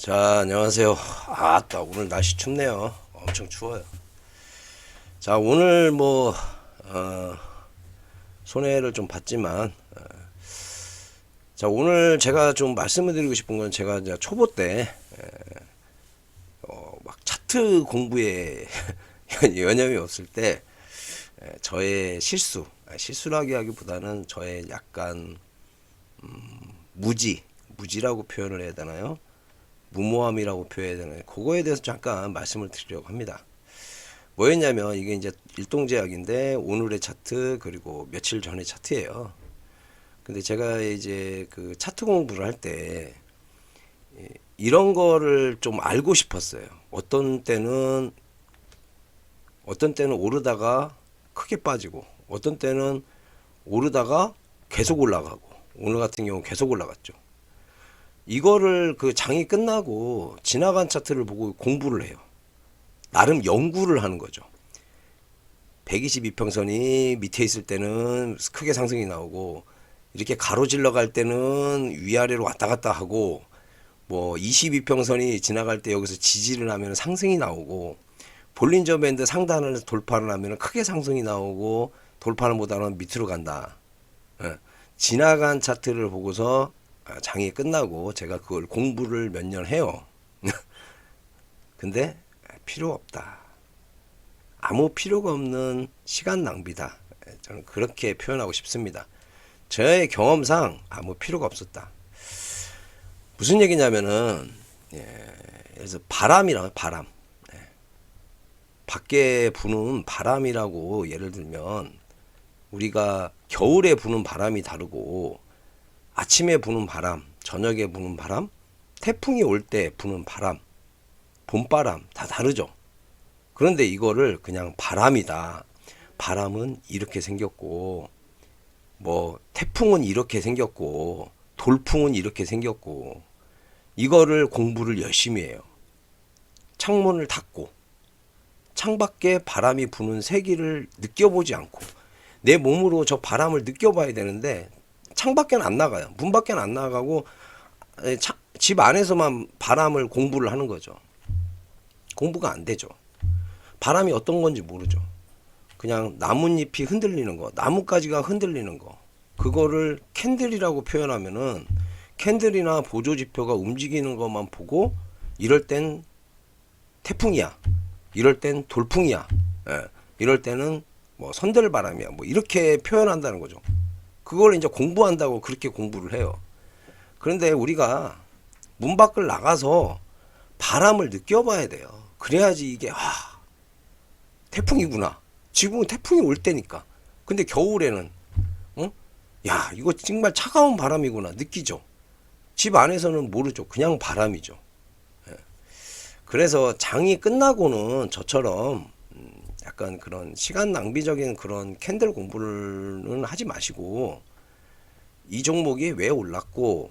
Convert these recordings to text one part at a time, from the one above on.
자, 안녕하세요. 아따, 오늘 날씨 춥네요. 엄청 추워요. 자, 오늘 뭐, 어, 손해를 좀 봤지만, 어, 자, 오늘 제가 좀 말씀을 드리고 싶은 건 제가 이제 초보 때, 에, 어, 막 차트 공부에 여념이 없을 때, 에, 저의 실수, 아, 실수라기 하기보다는 저의 약간, 음, 무지, 무지라고 표현을 해야 되나요? 무모함이라고 표현해야 되나요? 그거에 대해서 잠깐 말씀을 드리려고 합니다. 뭐였냐면 이게 이제 일동제약인데 오늘의 차트 그리고 며칠 전의 차트예요. 근데 제가 이제 그 차트 공부를 할 때 이런 거를 좀 알고 싶었어요. 어떤 때는 어떤 때는 오르다가 크게 빠지고 어떤 때는 오르다가 계속 올라가고 오늘 같은 경우 계속 올라갔죠. 이거를 그 장이 끝나고 지나간 차트를 보고 공부를 해요. 나름 연구를 하는 거죠. 122평선이 밑에 있을 때는 크게 상승이 나오고 이렇게 가로질러 갈 때는 위아래로 왔다 갔다 하고 뭐 22평선이 지나갈 때 여기서 지지를 하면 상승이 나오고 볼린저 밴드 상단을 돌파를 하면 크게 상승이 나오고 돌파를 못하면 밑으로 간다. 예. 지나간 차트를 보고서 아, 장이 끝나고 제가 그걸 공부를 몇 년 해요. 근데 필요 없다. 아무 필요가 없는 시간 낭비다. 저는 그렇게 표현하고 싶습니다. 저의 경험상 아무 필요가 없었다. 무슨 얘기냐면은 예, 그래서 바람이라 바람. 예. 밖에 부는 바람이라고 예를 들면 우리가 겨울에 부는 바람이 다르고 아침에 부는 바람, 저녁에 부는 바람, 태풍이 올 때 부는 바람, 봄바람 다 다르죠. 그런데 이거를 그냥 바람이다. 바람은 이렇게 생겼고, 뭐, 태풍은 이렇게 생겼고, 돌풍은 이렇게 생겼고, 이거를 공부를 열심히 해요. 창문을 닫고, 창밖에 바람이 부는 세기를 느껴보지 않고, 내 몸으로 저 바람을 느껴봐야 되는데, 창밖에는 안 나가요. 문 밖에는 안 나가고, 에, 차- 집 안에서만 바람을 공부를 하는 거죠. 공부가 안 되죠. 바람이 어떤 건지 모르죠. 그냥 나뭇잎이 흔들리는 거, 나뭇가지가 흔들리는 거, 그거를 캔들이라고 표현하면은 캔들이나 보조 지표가 움직이는 것만 보고 이럴 땐 태풍이야, 이럴 땐 돌풍이야, 예, 이럴 때는 뭐 선들바람이야, 뭐 이렇게 표현한다는 거죠. 그걸 이제 공부한다고 그렇게 공부를 해요. 그런데 우리가 문 밖을 나가서 바람을 느껴봐야 돼요. 그래야지 이게 아 태풍이구나. 지금은 태풍이 올 때니까. 근데 겨울에는 어? 야 이거 정말 차가운 바람이구나 느끼죠. 집 안에서는 모르죠. 그냥 바람이죠. 예. 그래서 장이 끝나고는 저처럼 음, 약간 그런 시간 낭비적인 그런 캔들 공부는 하지 마시고 이 종목이 왜 올랐고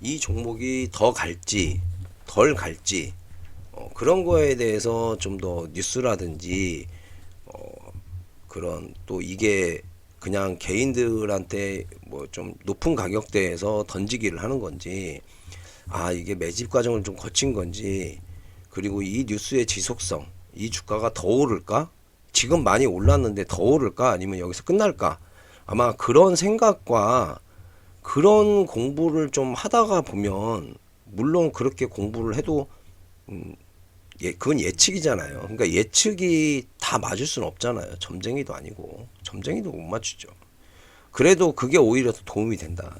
이 종목이 더 갈지 덜 갈지 어, 그런 거에 대해서 좀 더 뉴스라든지 어, 그런 또 이게 그냥 개인들한테 뭐 좀 높은 가격대에서 던지기를 하는 건지 아 이게 매집 과정을 좀 거친 건지 그리고 이 뉴스의 지속성 이 주가가 더 오를까 지금 많이 올랐는데 더 오를까 아니면 여기서 끝날까 아마 그런 생각과 그런 공부를 좀 하다가 보면 물론 그렇게 공부를 해도 음, 예, 그건 예측이잖아요. 그러니까 예측이 다 맞을 수는 없잖아요. 점쟁이도 아니고 점쟁이도 못 맞추죠. 그래도 그게 오히려 더 도움이 된다.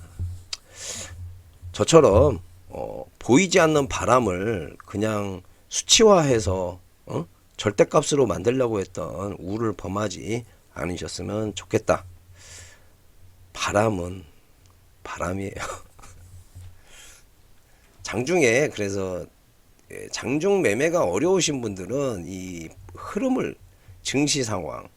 저처럼 어, 보이지 않는 바람을 그냥 수치화해서 어? 절대값으로 만들려고 했던 우를 범하지 않으셨으면 좋겠다. 바람은 바람이에요. 장중에 그래서 예, 장중 매매가 어려우신 분들은 이 흐름을 증시 상황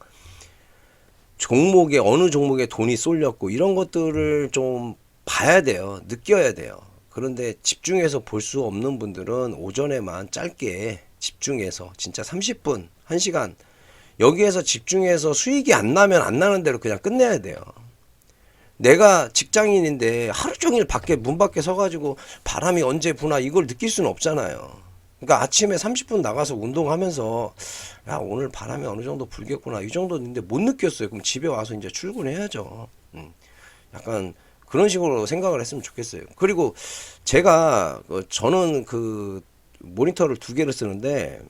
종목에 어느 종목에 돈이 쏠렸고 이런 것들을 좀 봐야 돼요. 느껴야 돼요. 그런데 집중해서 볼 수 없는 분들은 오전에만 짧게 집중해서 진짜 30분, 1시간 여기에서 집중해서 수익이 안 나면 안 나는 대로 그냥 끝내야 돼요. 내가 직장인인데 하루 종일 밖에 문 밖에 서가지고 바람이 언제 부나 이걸 느낄 수는 없잖아요. 그러니까 아침에 30분 나가서 운동하면서 야 오늘 바람이 어느 정도 불겠구나 이 정도인데 못 느꼈어요. 그럼 집에 와서 이제 출근해야죠. 음. 약간 그런 식으로 생각을 했으면 좋겠어요. 그리고 제가 그 저는 그 모니터를 두 개를 쓰는데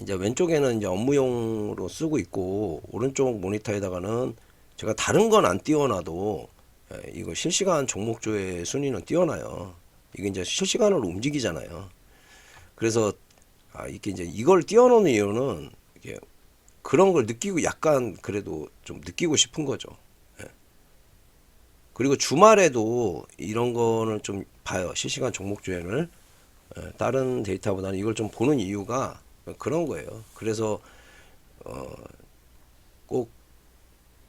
이제 왼쪽에는 이제 업무용으로 쓰고 있고 오른쪽 모니터에다가는 제가 다른 건 안 띄워놔도 예, 이거 실시간 종목조의 순위는 띄워놔요. 이게 이제 실시간으로 움직이잖아요. 그래서 아 이게 이제 이걸 띄워놓는 이유는 이게 그런 걸 느끼고 약간 그래도 좀 느끼고 싶은 거죠. 예. 그리고 주말에도 이런 거는 좀 봐요. 실시간 종목 주행을 예, 다른 데이터보다는 이걸 좀 보는 이유가 그런 거예요. 그래서 어, 꼭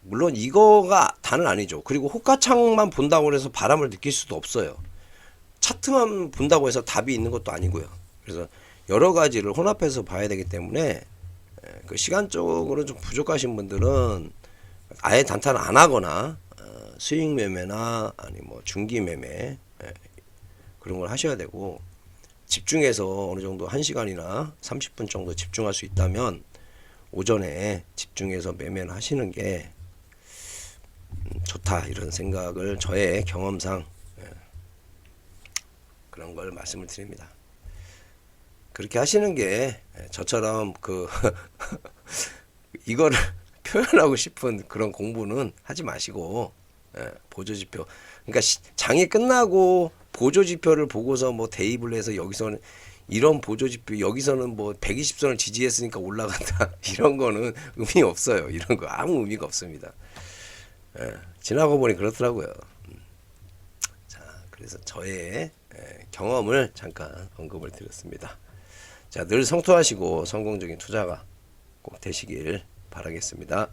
물론 이거가 다는 아니죠. 그리고 호가창만 본다고 해서 바람을 느낄 수도 없어요. 차트만 본다고 해서 답이 있는 것도 아니고요. 그래서 여러 가지를 혼합해서 봐야 되기 때문에 에, 그 시간적으로 좀 부족하신 분들은 아예 단타를 안 하거나 어, 수익 매매나 아니 뭐 중기 매매 에, 그런 걸 하셔야 되고 집중해서 어느 정도 1시간이나 30분 정도 집중할 수 있다면 오전에 집중해서 매매를 하시는 게 음, 좋다 이런 생각을 저의 경험상 예, 그런 걸 말씀을 드립니다. 그렇게 하시는 게 예, 저처럼 그 이거를 표현하고 싶은 그런 공부는 하지 마시고 예, 보조지표 그러니까 시- 장이 끝나고 보조 지표를 보고서 뭐 대입을 해서 여기서는 이런 보조 지표 여기서는 뭐 120선을 지지했으니까 올라간다. 이런 거는 의미 없어요. 이런 거 아무 의미가 없습니다. 예, 지나고 보니 그렇더라고요. 음. 자 그래서 저의 예, 경험을 잠깐 언급을 드렸습니다. 자 늘 성투하시고 성공적인 투자가 꼭 되시길 바라겠습니다